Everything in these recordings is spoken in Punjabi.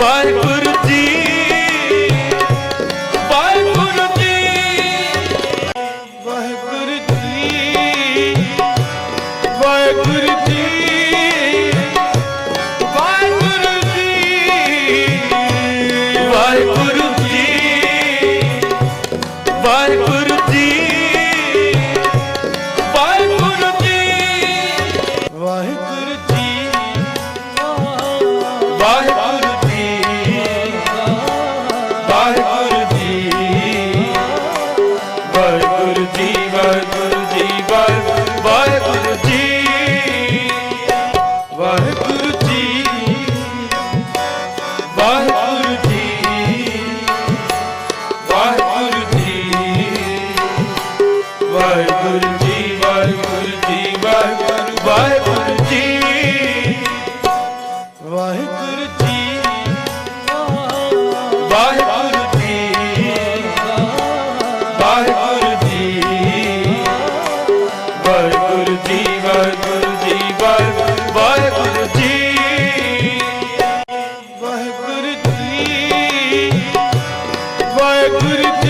Bye. ਵਾਹਿਗੁਰੂ ਜੀ ਵਾਹਿਗੁਰੂ ਜੀ, ਵਾਹਿਗੁਰੂ ਵਾਹਿਗੁਰੂ ਜੀ। ਵਾਹਿਗੁਰੂ ਜੀ ਵਾਹਿਗੁਰੂ ਜੀ। ਵਾਹਿਗੁਰੂ ਜੀ ਵਾਹਿਗੁਰੂ ਜੀ ਵਾਹਿਗੁਰੂ ਜੀ, ਵਾਹਿਗੁਰੂ ਵਾਹਿਗੁਰੂ ਜੀ। ਵਾਹਿਗੁਰੂ ਜੀ ਵਾਹਿਗੁਰੂ ਜੀ।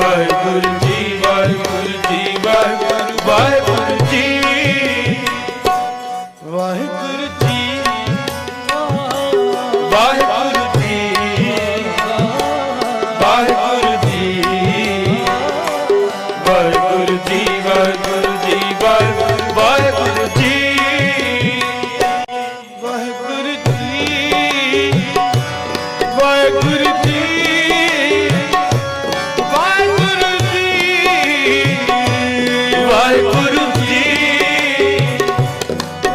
ਵਾਹਿਗੁਰੂ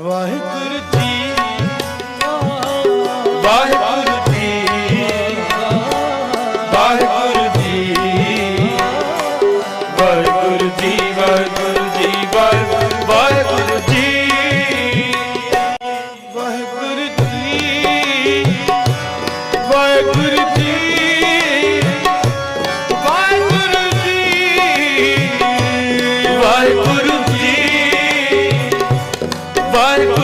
ਵਾਹਿਗੁਰੂ vai.